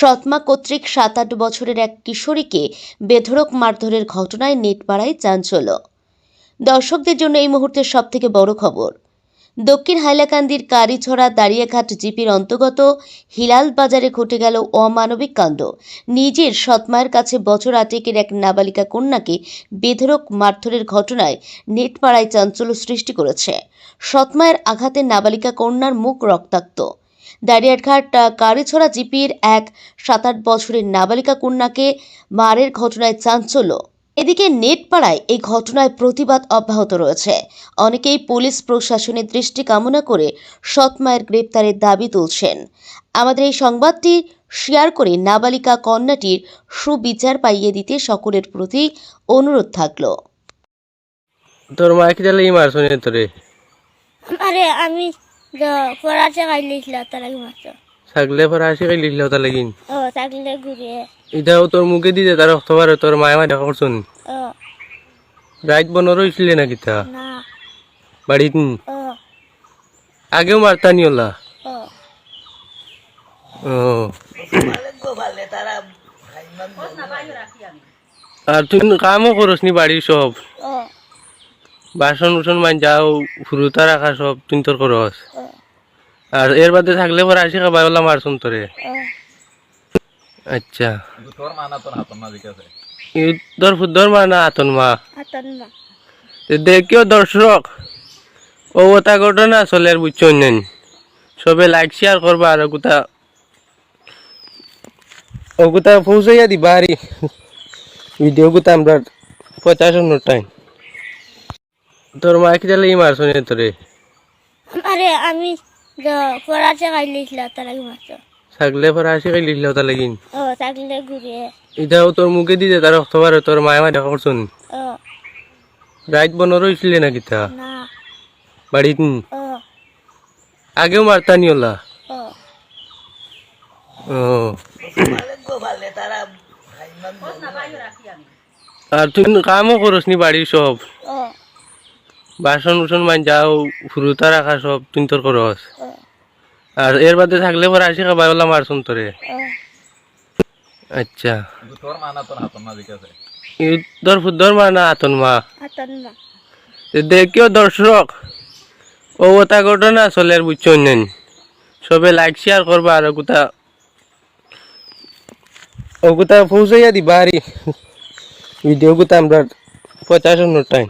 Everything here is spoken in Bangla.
সৎমা কর্তৃক সাত আট বছরের এক কিশোরীকে বেধড়ক মারধরের ঘটনায় নেটপাড়ায় চাঞ্চল্য। দর্শকদের জন্য এই মুহূর্তের সবথেকে বড় খবর। দক্ষিণ হাইলাকান্দির কারিছড়া দাঁড়িয়াঘাট জিপির অন্তর্গত হিলাল বাজারে ঘটে গেল অমানবিক কাণ্ড। নিজের সৎমায়ের কাছে বছর আটেকের এক নাবালিকা কন্যাকে বেধড়ক মারধরের ঘটনায় নেটপাড়ায় চাঞ্চল্য সৃষ্টি করেছে। সৎমায়ের আঘাতে নাবালিকা কন্যার মুখ রক্তাক্ত। দাঁড়িয়াঘাট আহ, কারিছড়া জিপির এক সাত আট বছরের নাবালিকা কন্যাকে মারের ঘটনায় চাঞ্চল্য। এদিকে নেটপাড়ায় এই ঘটনায় প্রতিবাদ অব্যাহত রয়েছে। অনেকেই পুলিশ প্রশাসনের দৃষ্টি কামনা করে সৎ মায়ের গ্রেপ্তারের দাবি তুলছেন। আমাদের এই সংবাদটি শেয়ার করে নাবালিকা কন্যাটির সুবিচার পাইয়ে দিতে সকলের প্রতি অনুরোধ থাকল। তোর তাহলে মারছো তোরে আরে আমি তার মাত্র। ছাগলে ও তোর মুখে দিতে তার তোর মায়ে মায়ে দেখা করছুন ও। রাইত বন রইছিলে নাকি তা না। বাড়িত ও। আগেও মারতা নি ওলা? ও। ও। আর তুই কামও করস নি বাড়ির সব বাসন উসন মান যাও ফুরুতা রাখা সব তুই তোর করস আর এর বাদে থাকলে পরে আসি খাবাই ওলা মারছুন তোরে। ও আচ্ছা ই তোর ফুদ্ধর মা না আতন মা? আতন মা। তো দেখিও দর্শক ও ওটা ঘটনা আসলে আর বুঝছ নেন। সবে লাইক শেয়ার করবা আর ওগুতা ওগুতা পৌঁছাইয়া দিবা আরি ভিডিও গুতা আমরা পঞ্চাশ টাইম তোর মা কি তাহলে ই মারছো নি তোরে। আরে আমি তার আগে লাগিন ও এটাও তোর মুখে দিতে তার তোর মায়ে মায়ে দেখা করছুন। ও। রাইত বন রইছিলে নাকি তা না। বাড়িত ও। আগেও মারতা নি ওলা? ও। ও। আর তুই কামও করস নি বাড়ির সব। বাসন উসন মান যাও ফুরুতা রাখা সব তুই তোর করস। আর এর বাদে থাকলে পরে আসি খাবাই ওলা মারছুন তোরে। ও আচ্ছা ই তোর ফুদ্ধর মা না আতন মা? আতন মা। তো দেখিও দর্শক ও ওটা ঘটনা আসলে আর বুঝছ নেন। সবে লাইক শেয়ার করবা আর ওগুতা ওগুতা পৌঁছাইয়া দিবা আরি। ভিডিও গুতা আমরা মিনিট টাইম